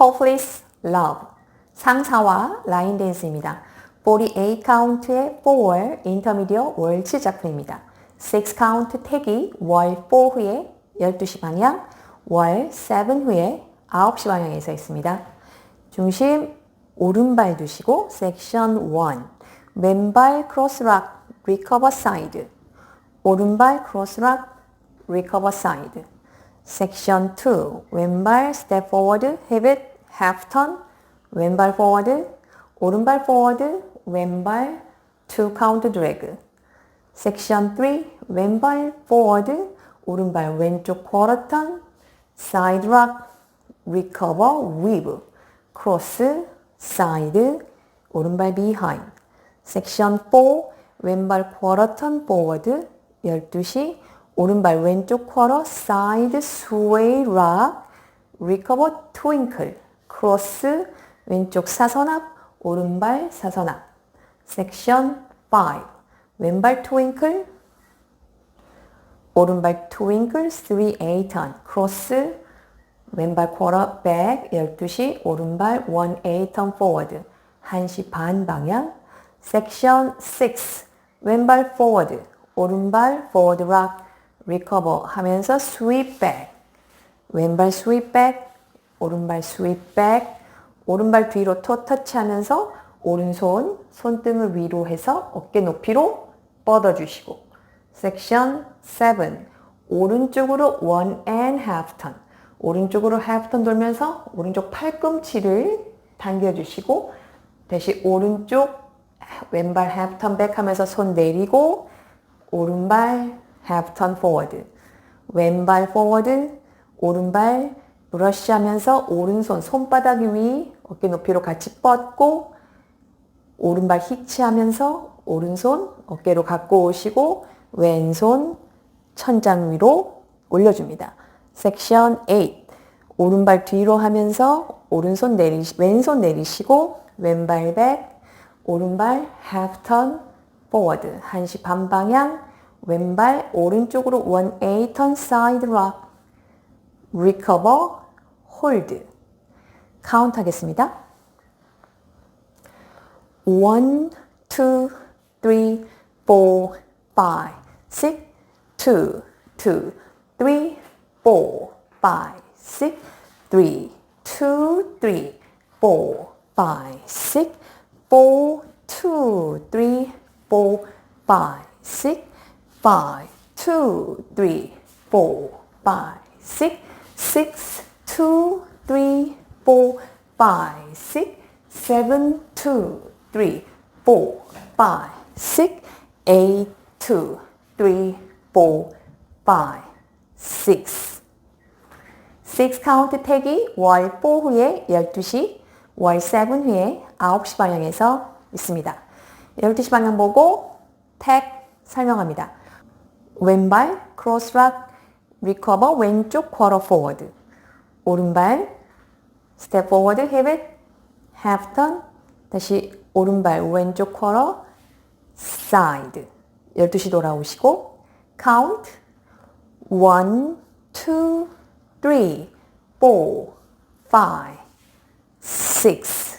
hopeless love 상사와 라인 댄스입니다. 48 카운트의 4월 인터미디어 월츠 작품입니다. 6 카운트 태기 월 4 후에 12시 방향, 월 7 후에 9시 방향에 서 있습니다. 중심 오른발 두시고 섹션 1 왼발 크로스락 리커버 사이드 오른발 크로스락 리커버 사이드 섹션 2 왼발 스텝 포워드 힙잇 half turn 왼발 포워드 오른발 포워드 왼발 2 카운트 드래그 섹션 3 왼발 포워드 오른발 왼쪽 쿼터 턴 사이드 락 리커버 위브 크로스 사이드 오른발 비하인드 섹션 4 왼발 쿼터 턴 포워드 12시 오른발 왼쪽 쿼터 사이드 스웨이 락 리커버 트윙클 크로스 왼쪽 사선압 오른발 사선압. 섹션 5 왼발 트윙클 오른발 트윙클 3A 턴 크로스 왼발 쿼터 백 12시 오른발 1A 턴 포워드 1시 반 방향. 섹션 6 왼발 포워드 오른발 포워드 락 리커버 하면서 스윗 백 왼발 스윗 백 오른발 스윗 백 오른발 뒤로 토 터치하면서 오른손 손등을 위로 해서 어깨 높이로 뻗어주시고. 섹션 7 오른쪽으로 and half turn. 오른쪽으로 half turn 돌면서 오른쪽 팔꿈치를 당겨주시고 다시 오른쪽 왼발 turn back 하면서 손 내리고 오른발 half turn forward. 왼발 forward 오른발 브러쉬 하면서 오른손 손바닥 위 어깨 높이로 같이 뻗고 오른발 히치하면서 오른손 어깨로 갖고 오시고 왼손 천장 위로 올려줍니다. 섹션 8 오른발 뒤로 하면서 오른손 내리시 왼손 내리시고 왼발 백 오른발 half turn forward. 1시 반 방향. 왼발 오른쪽으로 1A turn side rock recover hold 카운트 하겠습니다. 1, 2, 3, 4, 5, 6, 2, 2, 3, 4, 5, 6, 3, 2, 3, 4, 5, 6, 4, 2, 3, 4, 5, 6, 5, 2, 3, 4, 5, 6, 6, 2, 3, 4, 5, 6, 7, 2, 3, 4, 5, 6, 8, 2, 3, 4, 5, 6. 6 카운트 태기 월4 후에 12시, 월 7 후에 9시 방향에서 있습니다. 12시 방향 보고 택 설명합니다. 왼발 크로스락 리커버 왼쪽 쿼터 포워드 오른발 스텝 포워드 힙잇 half turn 다시 오른발 왼쪽 쿼터 사이드 12시 돌아오시고 count. 1 2 3 4 5 6